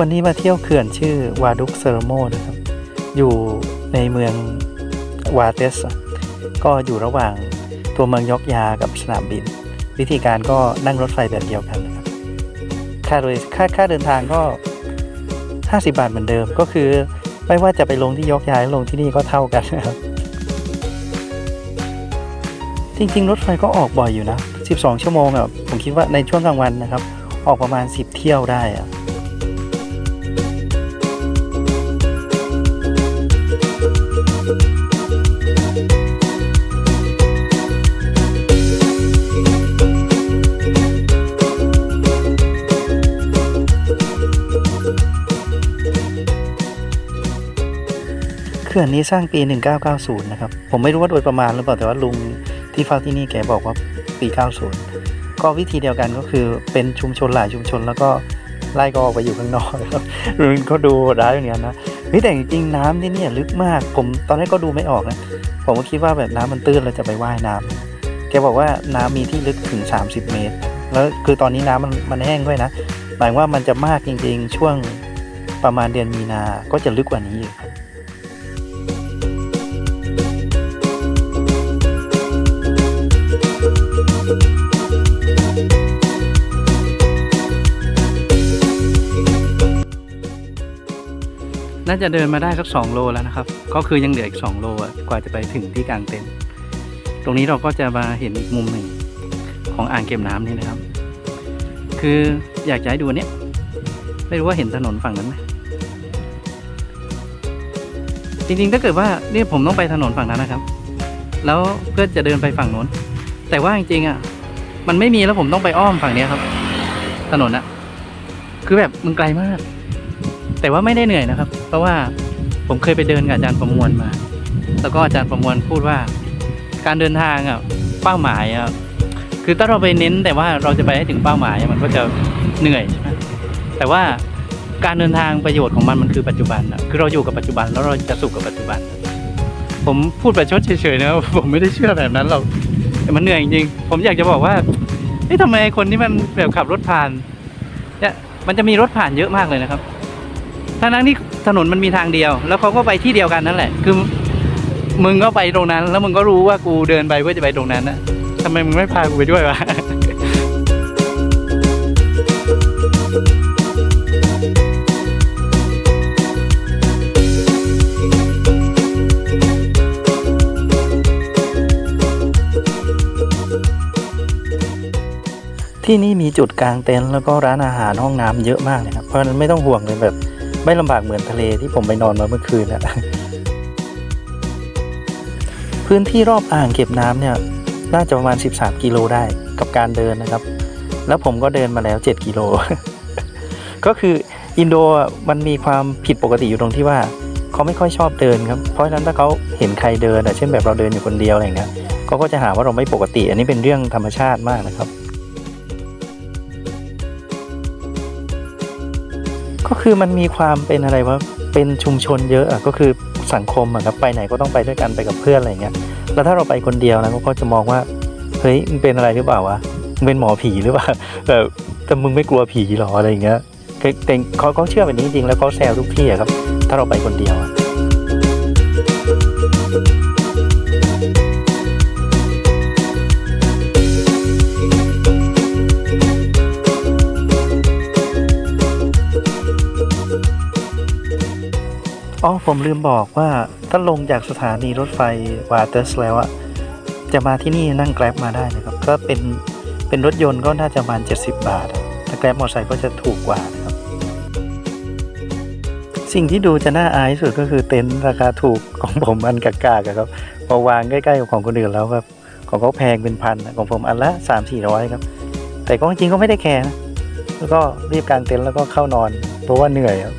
วันนี้มาเที่ยวเขื่อนชื่อวาดุกเซอร์โมนะครับ อยู่ในเมืองวาเตส ก็อยู่ระหว่างตัวเมืองยอกยากับสนามบิน วิธีการก็นั่งรถไฟแบบเดียวกันนะครับ ค่าโดยค่าค่าเดินทางก็ 50 บาทเหมือนเดิม ก็คือไม่ว่าจะไปลงที่ยอกยาหรือลงที่นี่ก็เท่ากันนะครับ จริง ๆ รถไฟก็ออกบ่อยอยู่นะ 12 ชั่วโมงอะผมคิดว่าในช่วงกลางวันนะครับ ออกประมาณ 10 เที่ยวได้อะ ขื่อนนี้สร้างปี 1990 นะครับ ผมไม่รู้ว่าโดยประมาณหรือเปล่า แต่ว่าลุงที่เฝ้าที่นี่แกบอกว่าปี 90 ก็วิธีเดียวกันก็คือเป็นชุมชนหลายชุมชน แล้วก็ไล่ก็ออกไปอยู่ข้างนอกครับลุงก็ดูร้ายอย่างนี้นะเฮ้ยแต่จริงๆน้ำที่นี่ลึกมาก ผมตอนแรกก็ดูไม่ออกนะ ผมก็คิดว่าแบบน้ำมันตื้นเราจะไปว่ายน้ำแกบอกว่าน้ำมีที่ลึกถึง 30 เมตร แล้วคือตอนนี้น้ำมันมันแห้งด้วยนะ หมายว่ามันจะมากจริงๆ ช่วงประมาณเดือนมีนา ก็จะลึกกว่านี้อีก น่าจะเดินมาได้สักสองโลแล้วนะครับ ก็คือยังเหลืออีกสองโลอะกว่าจะไปถึงที่กลางเต็นท์ตรงนี้เราก็จะมาเห็นอีกมุมหนึ่งของอ่างเก็บน้ำนี่นะครับ คืออยากจะให้ดูอันเนี้ยไม่รู้ว่าเห็นถนนฝั่งนั้นไหมจริงๆถ้าเกิดว่าเนี่ยผมต้องไปถนนฝั่งนั้นนะครับ แล้วเพื่อจะเดินไปฝั่งโน้น แต่ว่าจริงๆอะ มันไม่มีแล้วผมต้องไปอ้อมฝั่งนี้ครับ ถนนอะคือแบบมันไกลมาก แต่ว่าไม่ได้เหนื่อยนะครับ เพราะว่าผมเคยไปเดินกับอาจารย์ประมวลมา แล้วก็อาจารย์ประมวลพูดว่า การเดินทางอะเป้าหมายอะคือถ้าเราไปเน้นแต่ว่าเราจะไปให้ถึงเป้าหมายมันก็จะเหนื่อยใช่ไหมแต่ว่าการเดินทางประโยชน์ของมันมันคือปัจจุบันอะคือเราอยู่กับปัจจุบันแล้วเราจะสุขกับปัจจุบัน ผมพูดประชดเฉยๆนะผมไม่ได้เชื่อแบบนั้นหรอกแต่มันเหนื่อยจริงผมอยากจะบอกว่าเฮ้ยทำไมคนที่มันแบบขับรถผ่านเนี่ยมันจะมีรถผ่านเยอะมากเลยนะครับ ทั้งนั้นที่ถนนมันมีทางเดียว แล้วเขาก็ไปที่เดียวกันนั่นแหละ คือมึงก็ไปตรงนั้น แล้วมึงก็รู้ว่ากูเดินไปเพื่อจะไปตรงนั้นนะทำไมมึงไม่พากูไปด้วยวะที่นี่มีจุดกลางเต็นท์แล้วก็ร้านอาหารห้องน้ำเยอะมากเลยครับเพราะฉะนั้นไม่ต้องห่วงเลยแบบ ไม่ลำบากเหมือนทะเลที่ผมไปนอนมาเมื่อคืนนะพื้นที่รอบอ่างเก็บน้ำเนี่ย น่าจะประมาณ 13 กิโลได้กับการเดินนะครับ แล้วผมก็เดินมาแล้ว 7 กิโล ก็คืออินโดมันมีความผิดปกติอยู่ตรงที่ว่าเขาไม่ค่อยชอบเดินครับ เพราะฉะนั้นถ้าเขาเห็นใครเดินเช่นแบบเราเดินอยู่คนเดียวอะไรอย่างเงี้ยเขาก็จะหาว่าเราไม่ปกติ อันนี้เป็นเรื่องธรรมชาติมากนะครับ ก็คือมันมีความเป็นอะไรว่าเป็นชุมชนเยอะอะก็คือสังคมอะครับไปไหนก็ต้องไปด้วยกันไปกับเพื่อนอะไรเงี้ยแล้วถ้าเราไปคนเดียวนะเขาก็จะมองว่าเฮ้ยมึงเป็นอะไรหรือเปล่าวะมึงเป็นหมอผีหรือเปล่าแบบแต่มึงไม่กลัวผีหรออะไรเงี้ยแต่เขาเขาเชื่อแบบนี้จริงๆแล้วเขาแซวทุกที่อะครับ ถ้าเราไปคนเดียวอะ อ๋อผมลืมบอกว่าถ้าลงจากสถานีรถไฟวาเตอร์สแล้วอะจะมาที่นี่นั่งแกร็บมาได้นะครับ ก็เป็นเป็นรถยนต์ก็น่าจะประมาณ 70 บาท ถ้าแกร็บมอเตอร์ไซค์ก็จะถูกกว่านะครับ สิ่งที่ดูจะน่าอายสุดก็คือเต็นท์ราคาถูกของผมอันกากๆครับพอวางใกล้ๆกับของคนอื่นแล้วครับของเขาแพงเป็นพันของผมอันละสามสี่ร้อยครับ แต่ก็จริงก็ไม่ได้แคร์นะแล้วก็รีบกางเต็นท์แล้วก็เข้านอน เพราะว่าเหนื่อยครับ